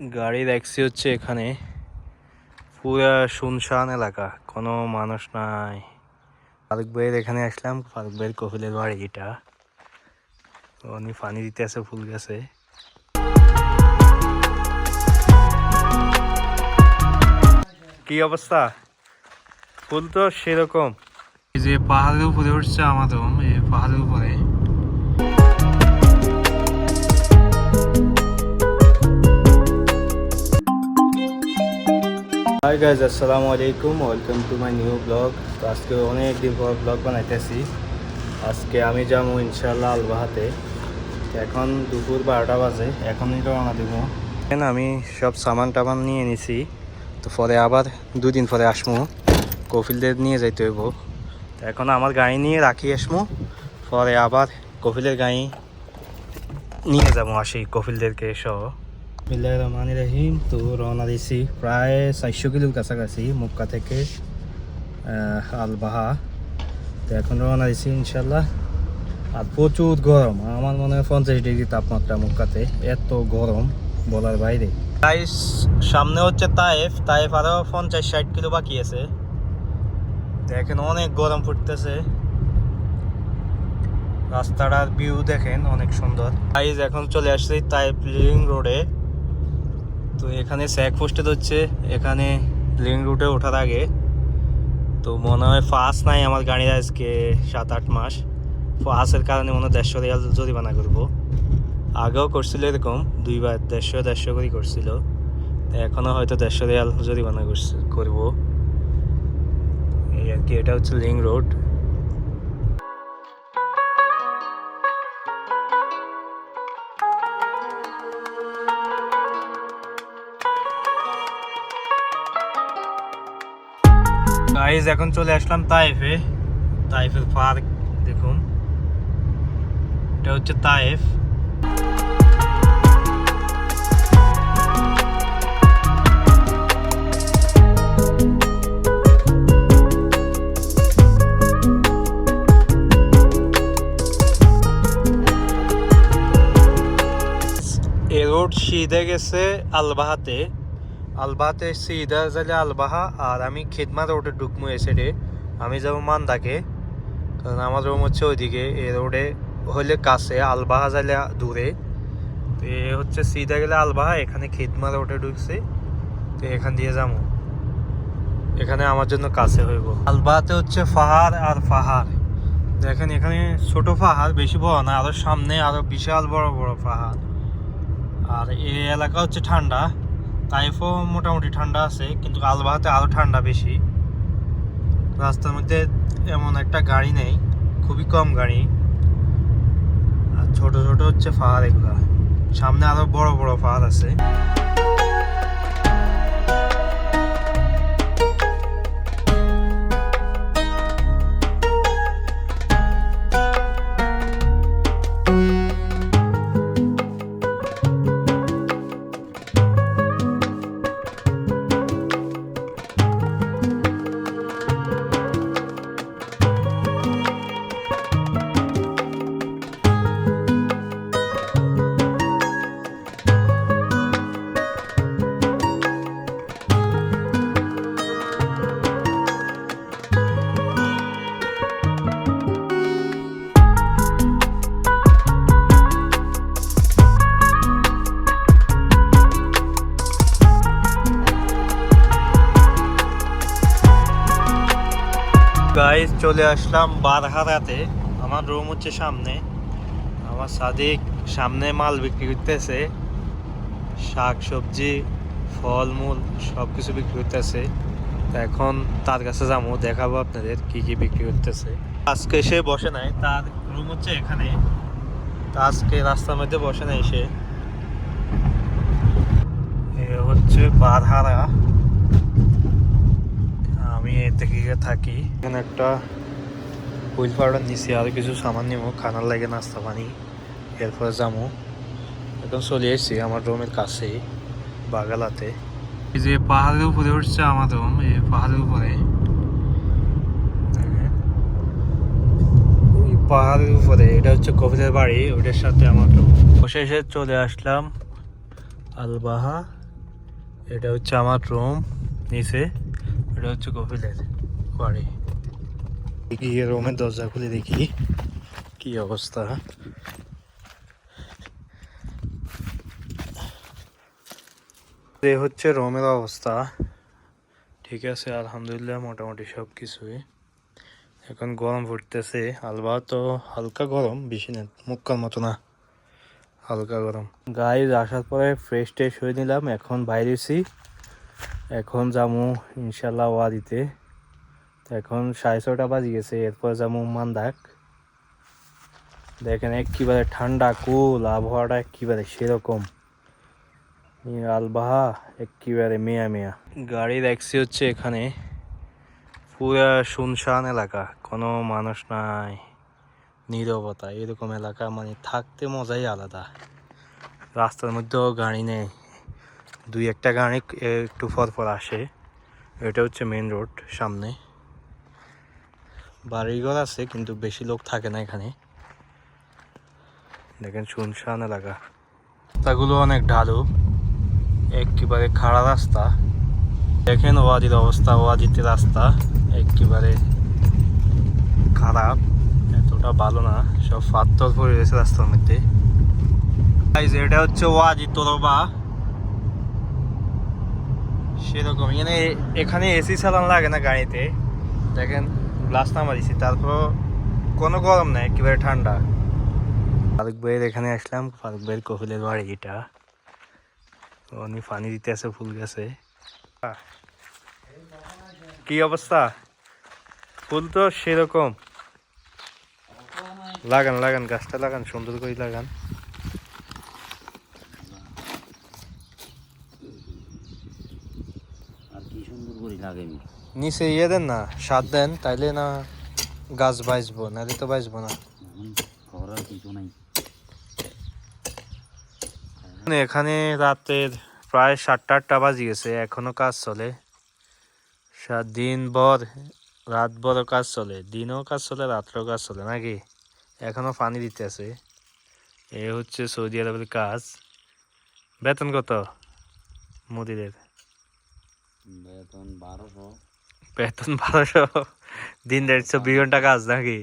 গাড়ি দেখছি হচ্ছে এখানে। পুরা শুনশান এলাকা, কোনো মানুষ নাই। ফারুক ভাইয়ের এখানে আসলাম, ফারুক ভাইয়ের কপিলের বাড়ি এটা। উনি পানি দিতে আছে, ফুল গাছে। কি অবস্থা? ফুল তো সেরকম। এই যে পাহাড়ের উপরে উঠছে আমাদের, এই পাহাড়ের উপরে। হাই গাইজ আসসালামু আলাইকুম welcome to my new blog তো আজকে অনেক দিন পর ব্লগ বানাইতেছি। আজকে আমি যাব ইনশাল্লাহ আলবাহাতে। এখন দুপুর বারোটা বাজে। এখনই রওনা দিব। এখন আমি সব সামান টামান নিয়ে নিছি। তো পরে আবার দুদিন পরে আসমু। কফিলদের নিয়ে যাইতে হইব। তো এখন আমার গাড়ি নিয়ে রাখি আসমু। পরে আবার কফিলের গাড়ি নিয়ে যাব আসি কফিলদেরকে সহ। বিল্লাহ রহমান রহিম। তো রওনা দিছি প্রায় চারশো কিলোর কাছাকাছি মুক্কা থেকে আলবাহা। তো এখন রওনা দিছি ইনশাল্লাহ আর প্রচুর গরম। আমার মনে হয় পঞ্চাশ ডিগ্রি তাপমাত্রা মুক্কাতে। এত গরম বলার বাইরে। গাইস সামনে হচ্ছে তায়েফ। তায়েফ আরও পঞ্চাশ ষাট কিলো বাকি আছে। দেখেন অনেক গরম পড়তেছে রাস্তাটার ভিউ দেখেন অনেক সুন্দর। গাইজ এখন চলে আসছি তাইপ লিং রোডে। তো এখানে স্যাক পোস্টে হচ্ছে এখানে লিং রুটে ওঠার আগে। তো মনে হয় ফাঁস নাই আমার গাড়ির আজকে সাত আট মাস। ফাঁসের কারণে মনে হয় দেড়শো রিয়াল জরিমানা করব। আগেও করছিল এরকম, দুইবার দেড়শো দেড়শো করে করছিল। এখনও হয়তো দেড়শো রিয়াল জরিমানা করব। এই আর কি, এটা হচ্ছে লিং রোড গাইজ এখন চলে আসলাম তাইফে তাইফের পার্ক, দেখুন। এটা হচ্ছে তাইফ এ রোড সিধে গেছে আলবাহাতে। আলবাহাতে সিদা যাইলে আলবাহা আর আমি খিদমা রোডে ঢুকমু এসে রে। আমি যাব মান্দাকে, কারণ আমার রুম হচ্ছে ওইদিকে। এ রোডে হইলে কাছে আলবাহা যাইলে দূরে। তো এ হচ্ছে সিধা গেলে আলবাহা এখানে খিদমা রোডে ঢুকছে। তো এখান দিয়ে যাব এখানে আমার জন্য কাছে হইব। আলবাহাতে হচ্ছে পাহাড় আর পাহাড় দেখেন এখানে ছোট পাহাড় বেশি বড় না, আরও সামনে আরও বিশাল বড় বড় পাহাড় আর এই এলাকা হচ্ছে ঠান্ডা। তাইফও মোটামুটি ঠান্ডা আছে, কিন্তু আলবাহাতে আরও ঠান্ডা বেশি। রাস্তার মধ্যে এমন একটা গাড়ি নেই, খুবই কম গাড়ি। আর ছোট ছোট হচ্ছে পাহাড় এগুলা। সামনে আরও বড় বড় পাহাড় আছে। গাইজ চলে আসলাম বারহারাতে আমার রুম হচ্ছে সামনে। আমার সাদিক সামনে মাল বিক্রি করতেছে। শাক, সবজি, ফলমূল সব কিছু বিক্রি করতেছে। এখন তার কাছে যাব, দেখাবো আপনাদের কি কি বিক্রি করতেছে। আজকে সে বসে নাই, তার রুম হচ্ছে এখানে। আজকে রাস্তার মধ্যে বসে নাই সে। হচ্ছে বারহারা। গিয়ে থাকি। এখানে একটা হুইল পাউডার নিছি আর কিছু সামান নিবো খানার লাগে নাস্তা পানি এরপরে যাব এখন চলে এসেছি আমার রুমের কাছেই বাগালাতে। এই যে পাহাড়ের উপরে উঠছে আমার রুম এই পাহাড়ের উপরে। ওই পাহাড়ের উপরে এটা হচ্ছে কবিদের বাড়ি ওইটার সাথে আমার রুম। বসে এসে চলে আসলাম আলবাহা এটা হচ্ছে আমার রুম নিচে। এটা হচ্ছে কপিলের বাড়ি গিয়ে রুমের দরজা খুলে দেখি কি অবস্থা। এ হচ্ছে রুমের অবস্থা। ঠিক আছে আলহামদুলিল্লাহ মোটামুটি সব কিছুই এখন গরম পড়তেছে আলবা তো হালকা গরম বেশি না মুক্কার মতো না হালকা গরম। গায়ে আসার পরে ফ্রেশ ট্রেশ হয়ে নিলাম এখন বাইরেছি এখন যামু ইনশাল্লাহ ওয়া দিতে তো এখন সাড়ে ছটা বাজি গেছে, এরপর যামু মান্দাক। দেখেন একেবারে ঠান্ডা, কুল আবহাওয়াটা একেবারে সেরকম। আলবাহা একেবারে মেয়া মেয়া। গাড়ি দেখছি হচ্ছে এখানে, পুরা শুনশান এলাকা, কোনো মানুষ নাই, নীরবতা, এরকম এলাকা মানে থাকতে মজাই আলাদা। রাস্তার মধ্যেও গাড়ি নেই। দুই একটা গাড়ি একটু পর পর আসে। এটা হচ্ছে মেন রোড সামনে। বাড়িঘর আছে, কিন্তু বেশি লোক থাকে না এখানে। দেখেন শুনশান এলাকা। রাস্তাগুলো অনেক ঢালু। একেবারে খাড়া রাস্তা। দেখেন ওয়াদির অবস্থা ওয়াদিতে রাস্তা। একেবারে খারাপ। এতটা ভালো না। সব পাথর পড়ে গেছে রাস্তার মধ্যে। এটা হচ্ছে ওয়াজি তোরবা। সেরকম। এখানে এখানে এসি চালান লাগে না গাড়িতে। দেখেন গ্লাস নামা দিছি। তারপর কোনো গরম নাই, একেবারে ঠান্ডা। ফারুক ভাইয়ের এখানে আসলাম। ফারুক ভাইয়ের কপিলের বাড়ি এটা। উনি পানি দিতে আছে, ফুল গাছে। কি অবস্থা? ফুল তো সেরকম। লাগান লাগান, গাছটা লাগান, সুন্দর করে লাগান আর কি করে নিচে ইয়ে দেন না সার দেন তাইলে না গাছ বাঁচবো নাহলে তো বাঁচবো না। করার কিছু নাই। মানে এখানে রাতের প্রায় সাতটা আটটা বাজি গেছে এখনও কাজ চলে। সাত দিন ভর রাত ভরও কাজ চলে দিনও কাজ চলে রাত্রেও কাজ চলে নাকি? এখনও পানি দিতে আছে। এ হচ্ছে সৌদি আরবের কাজ। বেতন কত? মুদিদের। বেতন বারোশো। বেতন বারোশো। দিন দেড়শো বিলিয়ন টাকা কাজ নাকি?